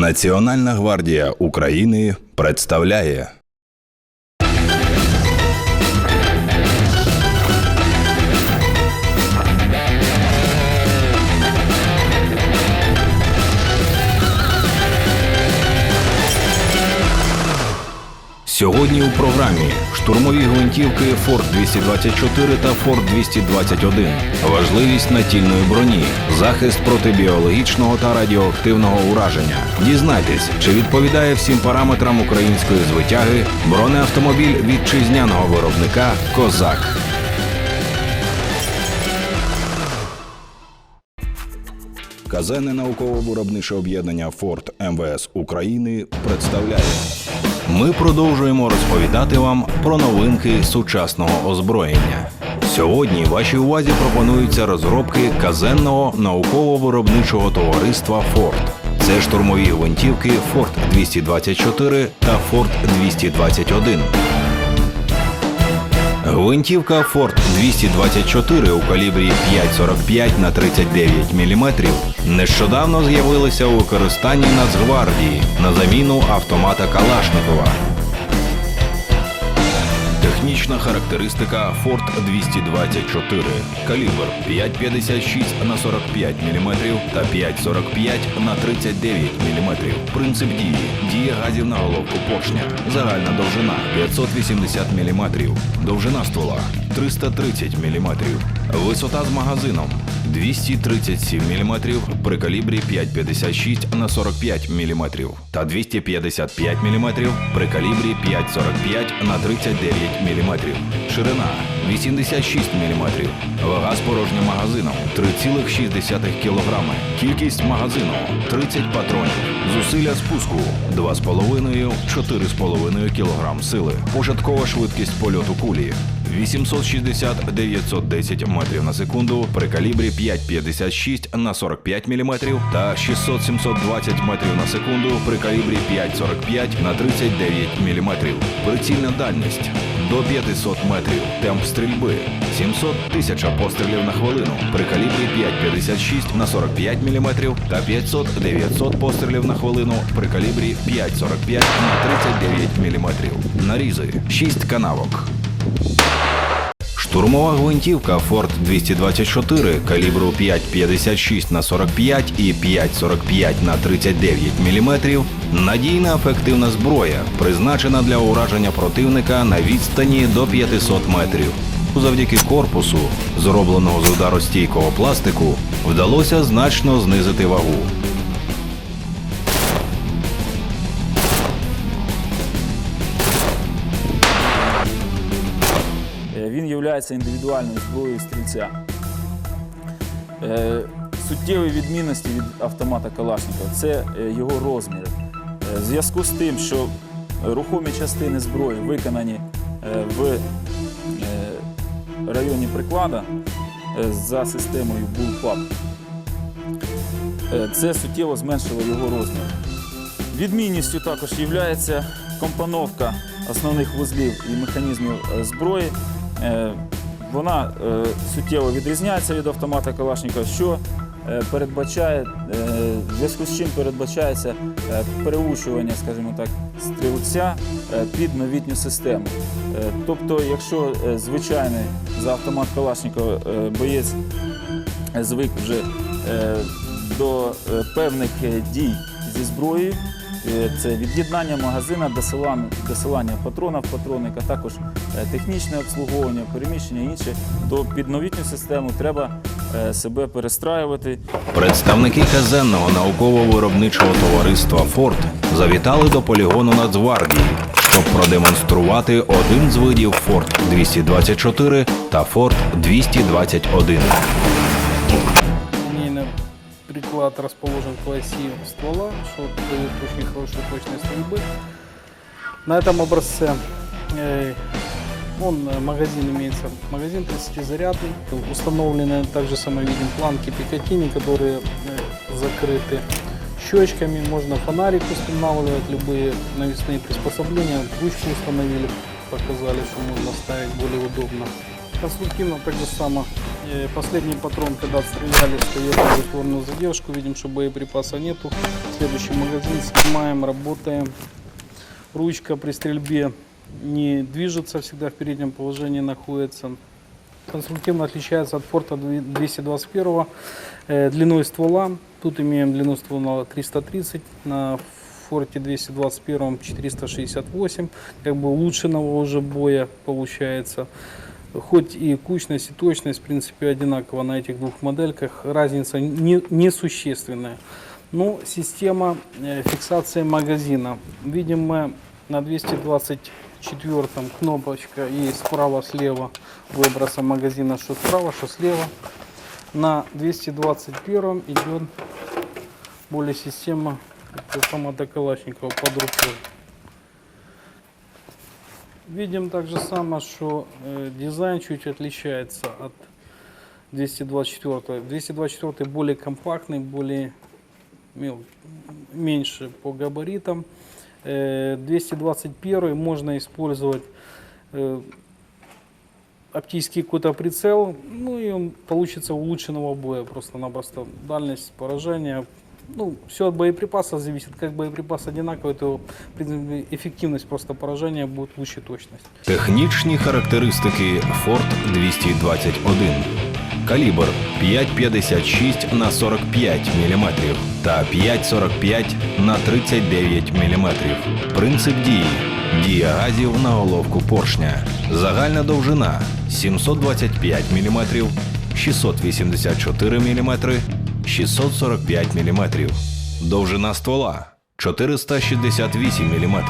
Національна гвардія України представляє. Сьогодні у програмі штурмові гвинтівки Форт 224 та Форт 221, важливість натільної броні, захист проти біологічного та радіоактивного ураження. Дізнайтесь, чи відповідає всім параметрам української звитяги бронеавтомобіль вітчизняного виробника Козак. Казенне науково-виробниче об'єднання Форт МВС України представляє. Ми продовжуємо розповідати вам про новинки сучасного озброєння. Сьогодні вашій увазі пропонуються розробки казенного науково-виробничого товариства Форт. Це штурмові гвинтівки Форт 224 та Форт 221. Гвинтівка Форт 224 у калібрі 5,45 на 39 мм нещодавно з'явилася у використанні Нацгвардії на заміну автомата Калашникова. Технічна характеристика Ford 224. Калібр 5,56 на 45 мм та 5,45 на 39 мм. Принцип дії. Дія газів на головку поршня. Загальна довжина 580 мм. Довжина ствола 330 мм. Висота з магазином 237 мм при калібрі 5,56 на 45 мм та 255 мм при калібрі 5,45 на 39 мм. Ширина 86 мм. Вага з порожнім магазином 3,6 кг. Кількість магазину 30 патронів. Зусилля спуску 2,5-4,5 кг сили. Початкова швидкість польоту кулі 860-910 метрів на секунду при калібрі 5,56 на 45 мм та 600-720 метрів на секунду при калібрі 5,45 на 39 мм. Прицільна дальність до 500 метрів. Темп стрільби 700 тисяч пострілів на хвилину при калібрі 5,56 на 45 мм та 500-900 пострілів на хвилину при калібрі 5,45 на 39 мм. Нарізи 6 канавок. Штурмова гвинтівка Форт 224 калібру 5,56 на 45 і 5,45 на 39 мм надійна ефективна зброя, призначена для ураження противника на відстані до 500 метрів. Завдяки корпусу, зробленого з ударостійкого пластику, вдалося значно знизити вагу. Він є індивідуальною зброєю стрільця. Е, Суттєві відмінності від автомата Калашникова це е, його розміри. Е, В зв'язку з тим, що рухомі частини зброї виконані в районі приклада за системою Bullpup, це суттєво зменшило його розмір. Відмінністю також є компоновка основних вузлів і механізмів зброї. Е, Вона е, суттєво відрізняється від автомата Калашникова, що е, передбачає, в зв'язку з чим передбачається переучування, скажімо так, стрілця під новітню систему. Тобто, якщо звичайний за автомат Калашникова боєць звик вже до певних дій зі зброєю. Е, Це від'єднання магазина, досилання, патрона в патронник, а також е, технічне обслуговування, переміщення і інше, то під новітню систему треба е, себе перестраювати. Представники казенного науково-виробничого товариства Форт завітали до полігону Нацгвардії, щоб продемонструвати один з видів Форт 224 та Форт 221. Приклад расположен к оси ствола, что дает очень хорошую точность стрельбы. На этом образце э, он, э, магазин имеется, магазин 30-зарядный. Установлены также самое видим планки Пикатини, которые э, закрыты щечками. Можно фонарик устанавливать, любые навесные приспособления. Ручку установили, показали, что можно ставить более удобно. Конструктивно так же само Последний патрон, когда отстреляли, стоит в затворную задержку. Видим, что боеприпаса нету. Следующий магазин снимаем, работаем. Ручка при стрельбе не движется, всегда в переднем положении находится. Конструктивно отличается от форта 221 э, длиной ствола. Тут имеем длину ствола 330, на форте 221 468, как бы улучшенного уже боя получается. Хоть и кучность и точность в принципе одинаково на этих двух модельках, разница не, несущественная. Но система э, фиксации магазина. Видим мы на 224 кнопочка и справа-слева выброса магазина, что справа, что слева. На 221 идет более система автомата Калашникова под рукой. Видим также самое, что э, дизайн чуть отличается от 224. 224 более компактный, более мел- меньше по габаритам. Э, 221 можно использовать э, оптический какой-то прицел, ну и он получится улучшенного боя просто-напросто. Дальность поражения, ну, все от боеприпаса зависит. Как боеприпас одинаковый, то эффективность просто поражения будет лучше точность. Технічні характеристики Ford 221. Калібр 5,56 на 45 мм та 5,45 на 39 мм. Принцип дії. Дія газів на головку поршня. Загальна довжина 725 мм, 684 мм, 645 мм. Довжина ствола 468 мм,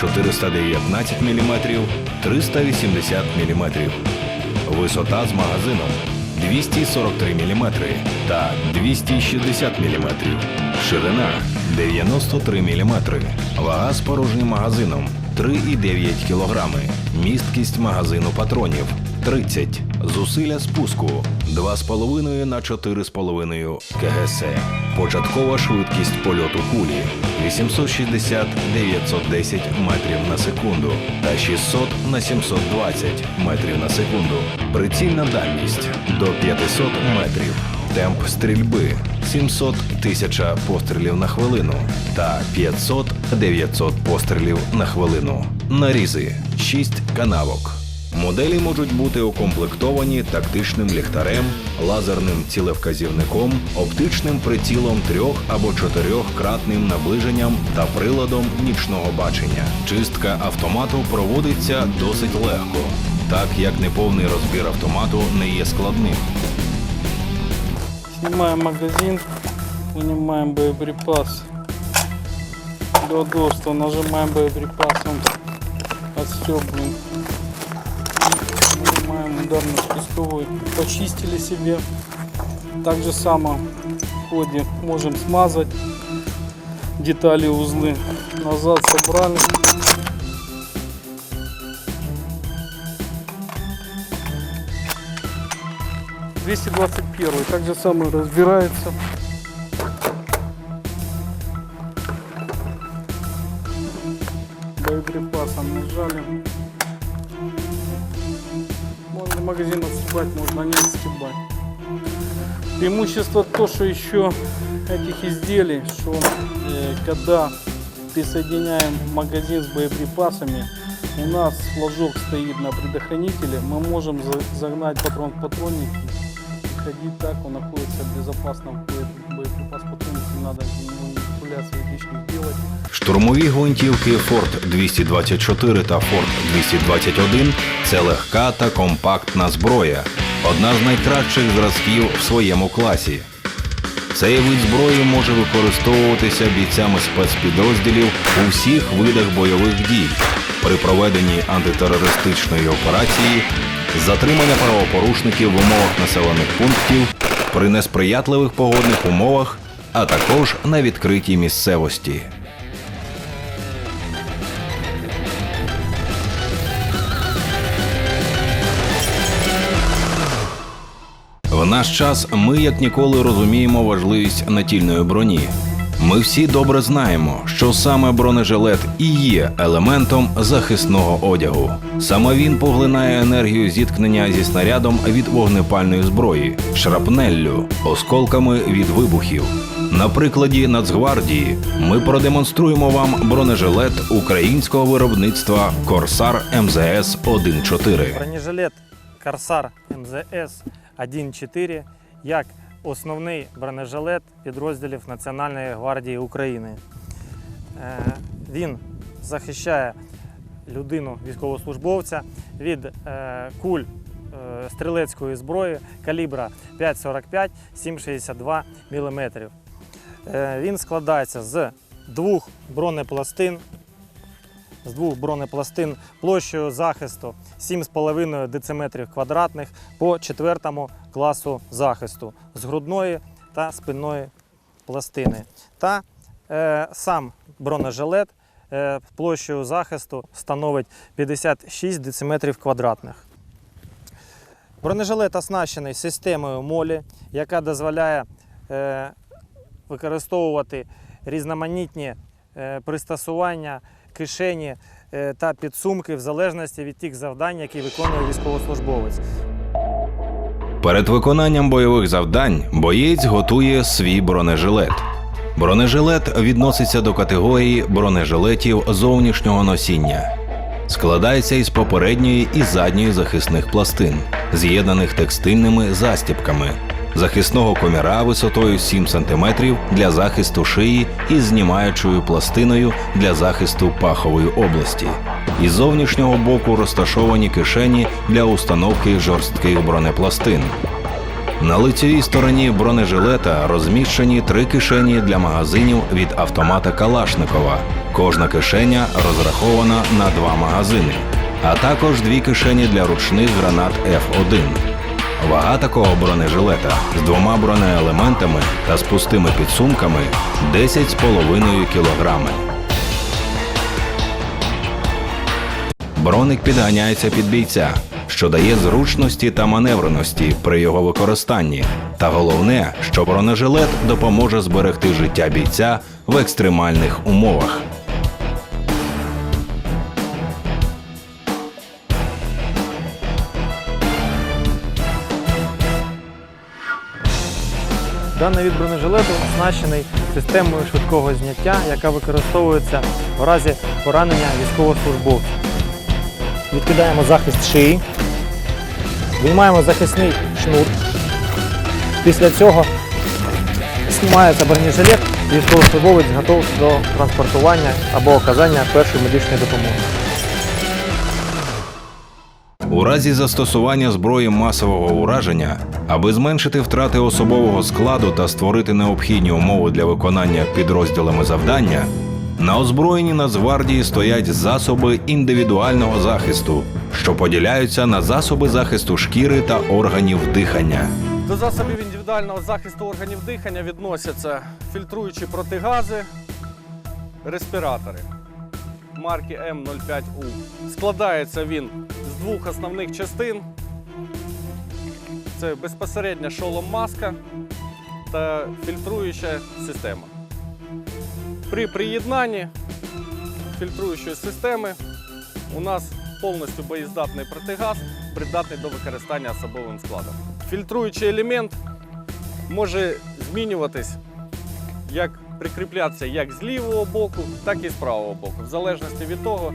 419 мм, 380 мм. Висота з магазином 243 мм та 260 мм. Ширина 93 мм. Вага з порожнім магазином 3,9 кг. Місткість магазину патронів 30. Зусилля спуску 2,5 на 4,5 КГС. Початкова швидкість польоту кулі 860-910 метрів на секунду та 600 на 720 метрів на секунду. Прицільна дальність до 500 метрів. Темп стрільби 700 тисяча пострілів на хвилину та 500-900 пострілів на хвилину. Нарізи 6 канавок. Моделі можуть бути укомплектовані тактичним ліхтарем, лазерним цілевказівником, оптичним прицілом трьох або чотирьохкратним наближенням та приладом нічного бачення. Чистка автомату проводиться досить легко, так як неповний розбір автомату не є складним. Снимаем магазин, вынимаем боеприпас. До удобства нажимаем боеприпас, он Вынимаем ударно-спусковой. Почистили себе. Так же само в ходе можем смазать детали, узлы. Назад собрали. Двести двадцать первый. Так же самое разбирается. Боеприпасом нажали. Магазин отстебать, можно не отстебать. Преимущество то, что еще этих изделий, что э, когда присоединяем магазин с боеприпасами, у нас флажок стоит на предохранителе, мы можем за- загнать патрон в патронник ходить так, он находится в безопасном бое- боеприпас патронник, не надо. Штурмові гвинтівки Ford 224 та Ford 221 це легка та компактна зброя, одна з найкращих зразків в своєму класі. Цей вид зброї може використовуватися бійцями спецпідрозділів у всіх видах бойових дій при проведенні антитерористичної операції, затримання правопорушників в умовах населених пунктів, при несприятливих погодних умовах, а також на відкритій місцевості. Наш час ми як ніколи розуміємо важливість натільної броні. Ми всі добре знаємо, що саме бронежилет і є елементом захисного одягу. Саме він поглинає енергію зіткнення зі снарядом від вогнепальної зброї, шрапнеллю, осколками від вибухів. На прикладі Нацгвардії ми продемонструємо вам бронежилет українського виробництва Корсар МЗС 1.4. Бронежилет Корсар МЗС 1.4 як основний бронежилет підрозділів Національної гвардії України. Е, Він захищає людину, військовослужбовця від е, куль е, стрілецької зброї калібра 5,45 7,62 мм. Він складається з двох бронепластин з двох бронепластин площею захисту 7,5 дециметрів квадратних по четвертому класу захисту з грудної та спинної пластини. Та е, сам бронежилет е, площею захисту становить 56 дециметрів квадратних. Бронежилет оснащений системою молі, яка дозволяє е, використовувати різноманітні е, пристосування, кишені е, та підсумки в залежності від тих завдань, які виконує військовослужбовець. Перед виконанням бойових завдань боєць готує свій бронежилет. Бронежилет відноситься до категорії бронежилетів зовнішнього носіння. Складається із попередньої і задньої захисних пластин, з'єднаних текстильними застібками, захисного коміра висотою 7 см для захисту шиї і знімаючою пластиною для захисту пахової області. Із зовнішнього боку розташовані кишені для установки жорстких бронепластин. На лицевій стороні бронежилета розміщені три кишені для магазинів від автомата Калашникова. Кожна кишеня розрахована на два магазини, а також дві кишені для ручних гранат F1. Вага такого бронежилета з двома бронеелементами та з пустими підсумками 10,5 кг. Броник підганяється під бійця, що дає зручності та маневреності при його використанні. Та головне, що бронежилет допоможе зберегти життя бійця в екстремальних умовах. Даний від бронежилету оснащений системою швидкого зняття, яка використовується в разі поранення військовослужбовця. Відкидаємо захист шиї, виймаємо захисний шнур. Після цього знімається бронежилет, військовослужбовець готов до транспортування або оказання першої медичної допомоги. У разі застосування зброї масового ураження, аби зменшити втрати особового складу та створити необхідні умови для виконання підрозділами завдання, на озброєнні Нацгвардії стоять засоби індивідуального захисту, що поділяються на засоби захисту шкіри та органів дихання. До засобів індивідуального захисту органів дихання відносяться фільтруючі протигази, респіратори марки М05У. Складається він з двох основних частин. Це безпосередньо шолом маска та фільтруюча система. При приєднанні фільтруючої системи у нас повністю боєздатний протигаз, придатний до використання особовим складом. Фільтруючий елемент може змінюватись, як прикріплятися як з лівого боку, так і з правого боку, в залежності від того,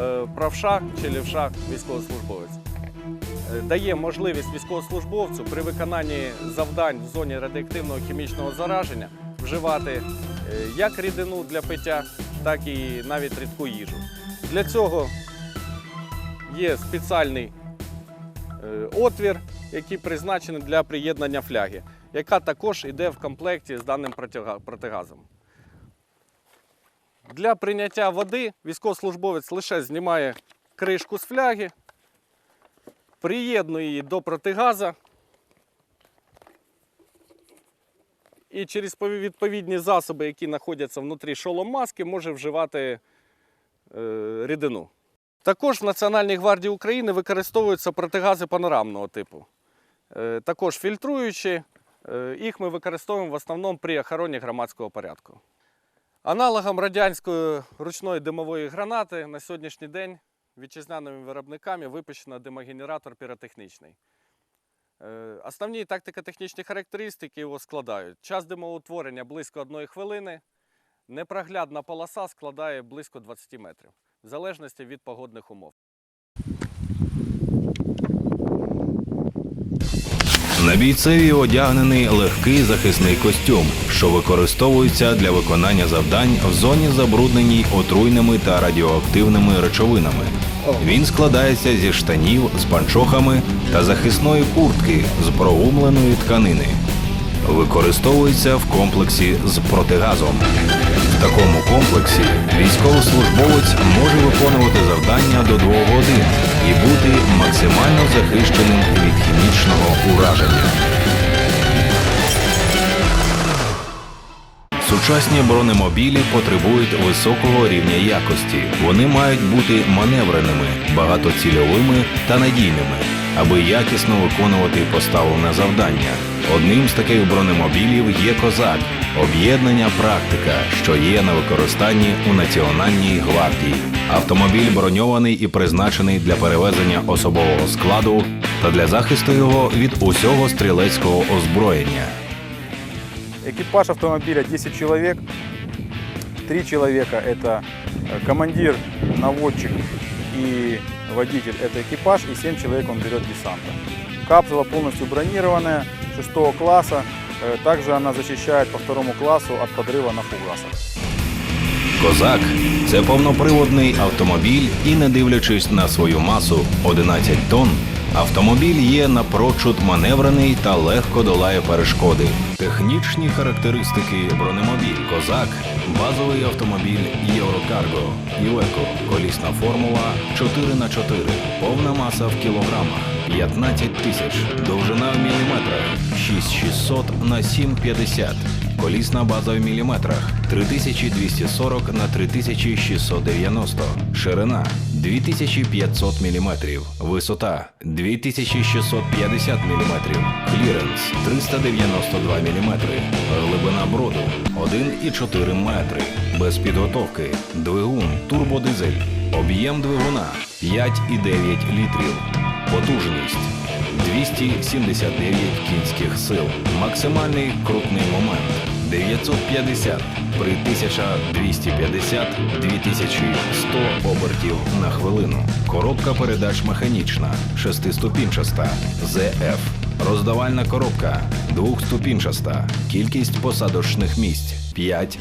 е, правша чи лівша військовослужбовець. Дає можливість військовослужбовцю при виконанні завдань в зоні радіоактивного хімічного зараження вживати е, як рідину для пиття, так і навіть рідку їжу. Для цього є спеціальний е, отвір, який призначений для приєднання фляги, яка також йде в комплекті з даним протигазом. Для прийняття води військовослужбовець лише знімає кришку з фляги, приєднує її до протигаза і через відповідні засоби, які знаходяться внутрі шолом маски, може вживати е, рідину. Також в Національній гвардії України використовуються протигази панорамного типу. Е, Також фільтруючі. Е, Їх ми використовуємо в основному при охороні громадського порядку. Аналогом радянської ручної димової гранати на сьогоднішній день вітчизняними виробниками випущено димогенератор піротехнічний. Е, Основні тактико-технічні характеристики його складають. Час димоутворення близько 1 хвилини, непроглядна полоса складає близько 20 метрів, в залежності від погодних умов. На бійцеві одягнений легкий захисний костюм, що використовується для виконання завдань в зоні забрудненій отруйними та радіоактивними речовинами. Він складається зі штанів з панчохами та захисної куртки з прогумленої тканини. Використовується в комплексі з протигазом. В такому комплексі військовослужбовець може виконувати завдання до двох годин і бути максимально захищеним від хімічного ураження. Сучасні бронемобілі потребують високого рівня якості. Вони мають бути маневреними, багатоцільовими та надійними, аби якісно виконувати поставлене завдання. Одним з таких бронемобілів є Козак об'єднання практика, що є на використанні у Національній гвардії. Автомобіль броньований і призначений для перевезення особового складу та для захисту його від усього стрілецького озброєння. Экипаж автомобиля 10 человек. Три человека – это э, командир, наводчик и водитель – это экипаж, и 7 человек он берет десанта. Капсула полностью бронированная, 6 класса. Э, Также она защищает по второму классу от подрыва на фугасах. Козак це повноприводний автомобіль, і не дивлячись на свою масу 11 тонн, автомобіль є напрочуд маневрений та легко долає перешкоди. Технічні характеристики бронемобіль Козак, базовий автомобіль Єврокарго, Івеко, колісна формула 4х4, повна маса в кілограмах 15 тисяч, довжина в міліметрах 6600 на 750. Колісна база в міліметрах 3240 на 3690, ширина 2500 міліметрів, висота 2650 міліметрів, кліренс 392 міліметри, глибина броду 1,4 метри, без підготовки, двигун турбодизель, об'єм двигуна 5,9 літрів, потужність 279 кінських сил. Максимальний крутний момент 950 при 1250-2100 обертів на хвилину. Коробка передач механічна, шестиступінчаста, ЗФ. Роздавальна коробка двохступінчаста. Кількість посадочних місць 5-11.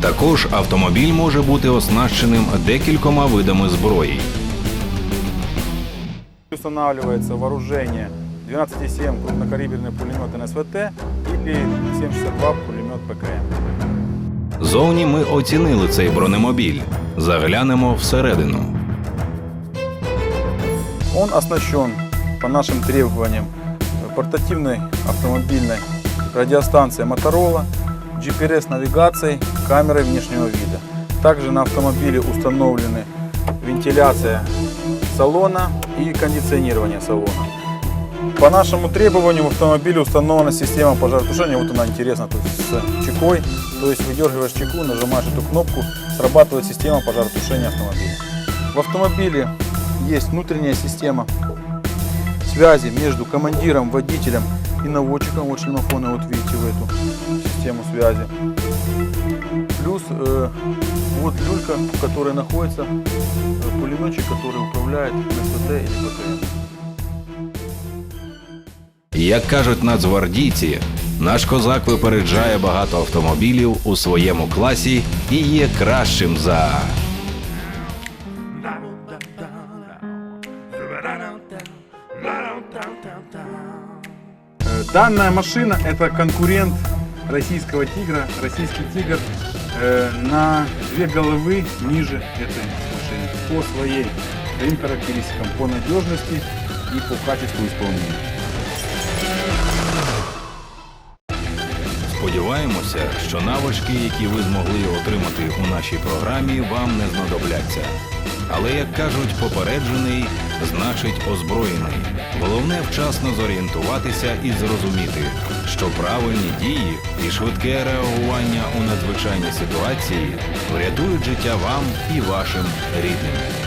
Також автомобіль може бути оснащеним декількома видами зброї. Устанавливается вооружение 12,7 крупнокалиберный пулемет НСВТ или 7,62 пулемет ПКМ. Зовні ми оцінили цей бронемобіль. Заглянемо всередину. Он оснащен по нашим требованиям портативной автомобильной радиостанцией Motorola, GPS-навигацией, камерой внешнего вида. Также на автомобиле установлены вентиляция салона и кондиционирование салона. По нашему требованию в автомобиле установлена система пожаротушения. Вот она интересна тут с чекой. То есть выдергиваешь чеку, нажимаешь эту кнопку, срабатывает система пожаротушения автомобиля. В автомобиле есть внутренняя система связи между командиром, водителем и наводчиком. Вот шлемофоны, вот видите в эту систему связи. Плюс э, вот люлька, в которой находится э, пулеметчик, который управляет СВТ или ПКМ. Як кажуть нацгвардійці, наш козак випереджає багато автомобілів у своєму класі і є кращим за. Э, Данная машина это конкурент российского тигра. Российский тигр э, на две головы ниже этой машины по своей своим характеристикам, по надежности и по качеству исполнения. Сподіваємося, що навички, які ви змогли отримати у нашій програмі, вам не знадобляться. Але як кажуть, попереджений значить озброєний. Головне вчасно зорієнтуватися і зрозуміти, що правильні дії і швидке реагування у надзвичайній ситуації врятують життя вам і вашим рідним.